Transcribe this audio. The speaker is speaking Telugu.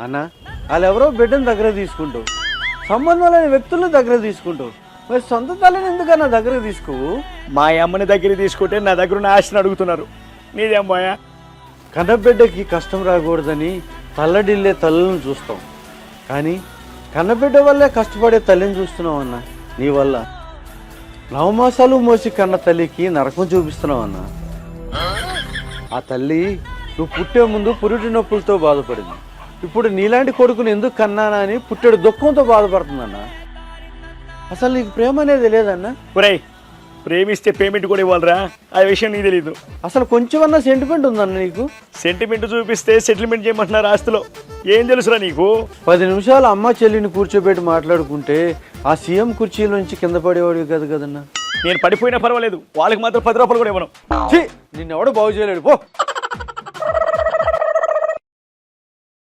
అన్న వాళ్ళు ఎవరో బిడ్డను దగ్గర తీసుకుంటావు. సంబంధం లేని వ్యక్తులను దగ్గర తీసుకుంటావు. మరి సొంత తల్లిని ఎందుకన్నా దగ్గర తీసుకోవు మా అమ్మని దగ్గర తీసుకుంటే నా దగ్గర ఉన్న ఆశని అడుగుతున్నారు. నీదేమ్మా కన్నబిడ్డకి కష్టం రాకూడదని తల్లడిల్లే తల్లులను చూస్తాం. కానీ కన్నబిడ్డ వల్లే కష్టపడే తల్లిని చూస్తున్నావు అన్న. నీ వల్ల. నవమాసాలు మోసి కన్న తల్లికి నరకం చూపిస్తున్నావు అన్న. ఆ తల్లి నువ్వు పుట్టే ముందు పురిటి నొప్పులతో బాధపడింది. ఇప్పుడు నీలాంటి కొడుకుని ఎందుకు కన్నానా అని పుట్టెడు దుఃఖంతో బాధపడుతుందన్న. అసలు నీకు ప్రేమ అనేది లేదన్నా ఒరేయ్ ప్రేమిస్తే పేమెంట్ కూడా ఇవ్వాలరా. ఆ విషయం నీకు తెలీదు. అసలు కొంచెమన్నా సెంటిమెంట్ ఉందన్న నీకు? సెంటిమెంట్ చూపిస్తే సెటిల్మెంట్ చేయమంటున్నారు ఆస్తిలో. ఏం తెలుసురా నీకు? పది నిమిషాలు అమ్మ చెల్లిని కూర్చోబెట్టి మాట్లాడుకుంటే ఆ సీఎం కుర్చీలో నుంచి కింద పడేవాడు కదా కదన్నా. నేను పడిపోయినా పర్వాలేదు. వాళ్ళకి మాత్రం పది రూపాయలు కూడా ఇవ్వను. ఛీ! నిన్నెవడు బాగు చేయలేడు. పో!